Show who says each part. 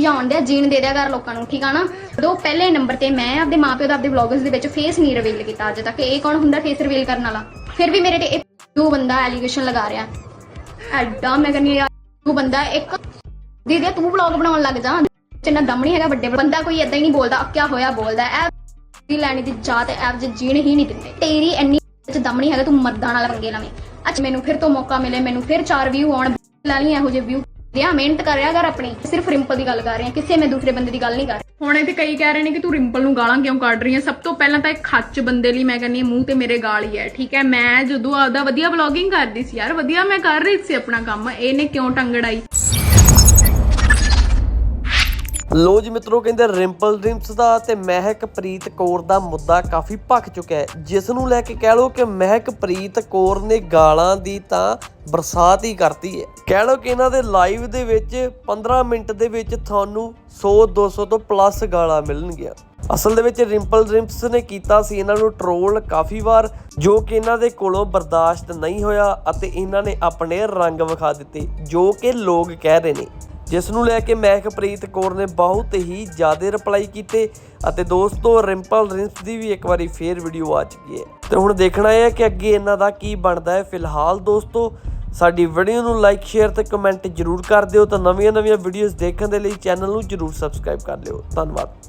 Speaker 1: ਜਾਣ ਦਿਆ ਜੀਣ ਦੇ ਦਿਆ ਕਰ ਲੋਕਾਂ ਨੂੰ, ਠੀਕ ਆ ਨਾ? ਦੋ ਪਹਿਲੇ ਨੰਬਰ ਤੇ ਮੈਂ ਆਪਦੇ ਮਾਪਿਓ ਦਾ ਆਪਦੇ ਵਲੌਗਸ ਦੇ ਵਿੱਚ ਫੇਸ ਨਹੀਂ ਰਿਵੀਲ ਕੀਤਾ ਅੱਜ ਤੱਕ। ਇਹ ਕੌਣ ਹੁੰਦਾ ਫੇਸ ਰਿਵੀਲ ਕਰਨ ਵਾਲਾ? ਫਿਰ ਵੀ ਮੇਰੇ ਤੇ ਇਹ ਦੋ ਬੰਦਾ ਐਲੀਗੇਸ਼ਨ ਲਗਾ ਰਿਹਾ। ਐਡਾ ਮੈਂ ਕਹਿੰਦੀ ਯਾਰ ਤੂੰ ਬੰਦਾ ਇੱਕ ਦੀਦੀ, ਤੂੰ ਵਲੌਗ ਬਣਾਉਣ ਲੱਗ ਜਾ। ਜਿੰਨਾ ਦਮ ਨਹੀਂ ਹੈਗਾ ਵੱਡੇ ਬੰਦਾ ਕੋਈ ਏਦਾਂ ਹੀ ਨਹੀਂ ਬੋਲਦਾ, ਅੱਕਿਆ ਹੋਇਆ ਬੋਲਦਾ। ਐ ਦੀ ਲੈਣੀ ਦੀ ਜਾਤ ਐਪ ਜੇ ਜੀਣ ਹੀ ਨਹੀਂ ਦਿੰਦੇ। ਤੇਰੀ ਇੰਨੀ ਚ ਦਮ ਨਹੀਂ ਹੈਗਾ, ਤੂੰ ਮਰਦਾਂ ਨਾਲ ਪੰਗੇ ਲਵੇਂ। ਅੱਛਾ ਮੈਨੂੰ ਫਿਰ ਤੋਂ ਮੌਕਾ ਮਿਲੇ, ਮੈਨੂੰ ਫਿਰ ਚਾਰ ਵਿਊ ਆਉਣ, ਲੈ ਲਈ ਇਹੋ ਜਿਹੇ ਵਿਊ ਦਿਆ ਮਿਹਨਤ ਰਿਹਾ ਕਰ ਆਪਣੀ। ਸਿਰਫ ਰਿੰਪਲ ਦੀ ਗੱਲ ਕਰ ਰਹੇ ਹਾਂ, ਕਿਸੇ ਮੈਂ ਦੂਸਰੇ ਬੰਦੇ ਦੀ ਗੱਲ ਨਹੀਂ ਕਰ ਰਹੀ।
Speaker 2: ਹੁਣ ਇਹ ਤੇ ਕਈ ਕਹਿ ਰਹੇ ਨੇ ਕਿ ਤੂੰ ਰਿੰਪਲ ਨੂੰ ਗਾਲਾਂ ਕਿਉਂ ਕੱਢ ਰਹੀ ਹੈ? ਸਭ ਤੋਂ ਪਹਿਲਾਂ ਤਾਂ ਇੱਕ ਖੱਚ ਬੰਦੇ ਲਈ ਮੈਂ ਕਹਿੰਦੀ ਹਾਂ, ਮੂੰਹ ਤੇ ਮੇਰੇ ਗਾਲ ਹੀ ਹੈ, ਠੀਕ ਹੈ? ਮੈਂ ਜਦੋਂ ਆਪਦਾ ਵਧੀਆ ਵਲੌਗਿੰਗ ਕਰਦੀ ਸੀ ਯਾਰ, ਵਧੀਆ ਮੈਂ ਕਰ ਰਹੀ ਸੀ ਆਪਣਾ ਕੰਮ। ਇਹਨੇ ਕਿਉਂ ਟੰਗੜਾਈ?
Speaker 3: ਲੋ ਜੀ ਮਿੱਤਰੋ, ਕਹਿੰਦੇ ਰਿੰਪਲ ਡ੍ਰੀਮਸ ਦਾ ਤੇ ਮਹਿਕ ਪ੍ਰੀਤ ਕੌਰ ਦਾ ਮੁੱਦਾ ਕਾਫੀ ਭਖ ਚੁੱਕਿਆ ਹੈ। ਜਿਸ ਨੂੰ ਲੈ ਕੇ ਕਹਿ ਲੋ ਕਿ ਮਹਿਕ ਪ੍ਰੀਤ ਕੌਰ ਨੇ ਗਾਲਾਂ ਦੀ ਤਾਂ ਬਰਸਾਤ ਹੀ ਕਰਤੀ ਹੈ। ਕਹਿ ਲੋ ਕਿ ਇਹਨਾਂ ਦੇ ਲਾਈਵ ਦੇ ਵਿੱਚ 15 ਮਿੰਟ ਦੇ ਵਿੱਚ ਤੁਹਾਨੂੰ 100 200 ਤੋਂ ਪਲੱਸ ਗਾਲਾਂ ਮਿਲਣਗੀਆਂ। ਅਸਲ ਦੇ ਵਿੱਚ ਰਿੰਪਲ ਡ੍ਰੀਮਸ ਨੇ ਕੀਤਾ ਸੀ ਇਹਨਾਂ ਨੂੰ ਟ੍ਰੋਲ ਕਾਫੀ ਵਾਰ, ਜੋ ਕਿ ਇਹਨਾਂ ਦੇ ਕੋਲੋਂ ਬਰਦਾਸ਼ਤ ਨਹੀਂ ਹੋਇਆ ਅਤੇ ਇਹਨਾਂ ਨੇ ਆਪਣੇ ਰੰਗ ਵਿਖਾ ਦਿੱਤੇ, ਜੋ ਕਿ ਲੋਕ ਕਹਿ ਰਹੇ ਨੇ। ਜਿਸ ਨੂੰ ਲੈ ਕੇ ਮਹਿਕਪ੍ਰੀਤ ਕੌਰ ਨੇ ਬਹੁਤ ਹੀ ਜ਼ਿਆਦਾ ਰਿਪਲਾਈ ਕੀਤੇ ਅਤੇ ਦੋਸਤੋ, ਰਿੰਪਲ ਰਿੰਸ ਦੀ ਵੀ ਇੱਕ ਵਾਰੀ ਫੇਰ ਵੀਡੀਓ ਆ ਚੁੱਕੀ ਹੈ। ਤੇ ਹੁਣ ਦੇਖਣਾ ਇਹ ਹੈ ਕਿ ਅੱਗੇ ਇਹਨਾਂ ਦਾ ਕੀ ਬਣਦਾ ਹੈ। ਫਿਲਹਾਲ ਦੋਸਤੋ, ਸਾਡੀ ਵੀਡੀਓ ਨੂੰ ਲਾਈਕ ਸ਼ੇਅਰ ਤੇ ਕਮੈਂਟ ਜਰੂਰ ਕਰ ਦਿਓ ਤਾਂ ਨਵੀਆਂ-ਨਵੀਆਂ ਵੀਡੀਓਜ਼ ਦੇਖਣ ਦੇ ਲਈ ਚੈਨਲ ਨੂੰ ਜਰੂਰ ਸਬਸਕ੍ਰਾਈਬ ਕਰ ਲਿਓ। ਧੰਨਵਾਦ।